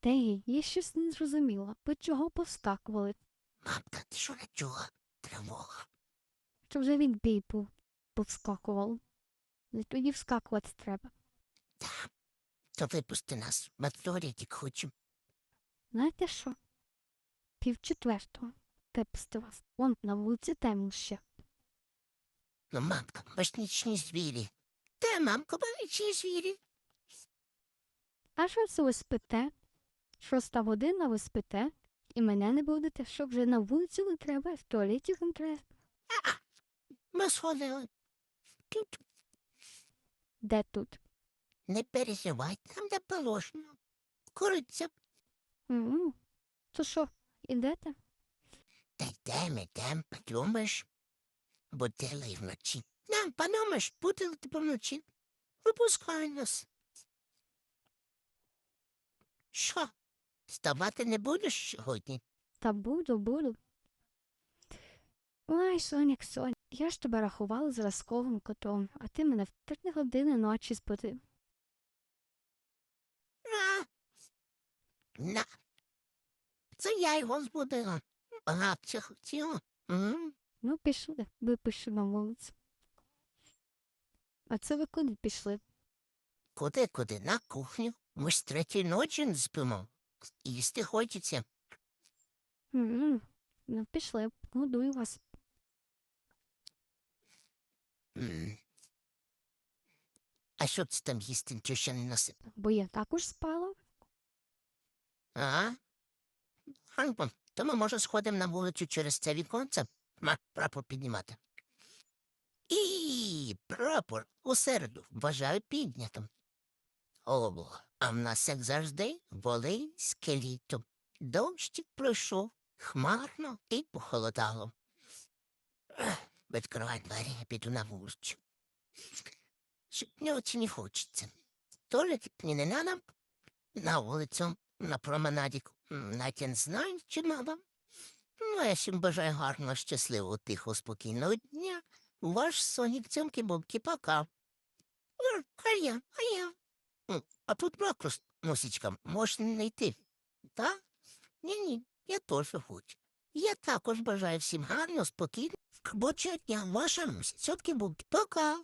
Теги, я щось не зрозуміла. Ви чого повскакували? Мамка, ти що не чула? Тривога. Що вже відбій був, повскакував. Не тоді вскакувати треба. То випусти нас. Ми туалетик хочемо. Знаєте що? Пів четвертого. Випусти вас. Вон на вулиці темно ще. Ну, мамка, ми ж нічні звірі. Та, мамка, ми нічні звірі. А що це ви спите? Шоста година ви спите, і мене не будете, що вже на вулицю не треба, в туалеті не треба. Ми сходили. Тут Де тут? не переживай, там де положено. Куриця. м То що, ідете? Та йдем, йдем, подумаєш. Будила й вночі. Нам, подумаєш, будили тебе вночі. Випускай нас. Що? Вставати не будеш сьогодні? Та буду, буду. Ой, Соняк, Соня, я ж тебе рахувала зразковим котом, а ти мене в три години ночі збудив. На. На. Це я його збудила. Ага, це хотіла. М? Ну, пішли, випишу на вулицю. А це ви куди пішли? Куди, куди? На кухню. Ми ж третій ночі не спимо. Їсти хочеться. м Ну, пішли, годую вас. М. А що це там їсти, нічого ще не насипав? Бо я також спала. Ага. Ганьбо, то ми, може, сходимо на вулицю через це віконце? Ма, прапор піднімати. І прапор у середу вважаю піднятим. О, а в нас, як завжди, волинське літо. Дощик пройшов, хмарно і похолодало. Відкривай двері, я піду на вулицю. Сьогодні не хочеться. То ли мені не надо, на вулицю, на променадіку. М, Навіть я не знаю, чи надо. Ну, я всім бажаю гарного, щасливого, тихого, спокійного дня. Ваш Сонік цьомки бомки пока. А я, а я. А тут брак з носічком, можна не йти. Так? Ні-ні, я теж хочу. Я також бажаю всім гарного, спокійного, робочого дня. Ваша все-таки бомки пока.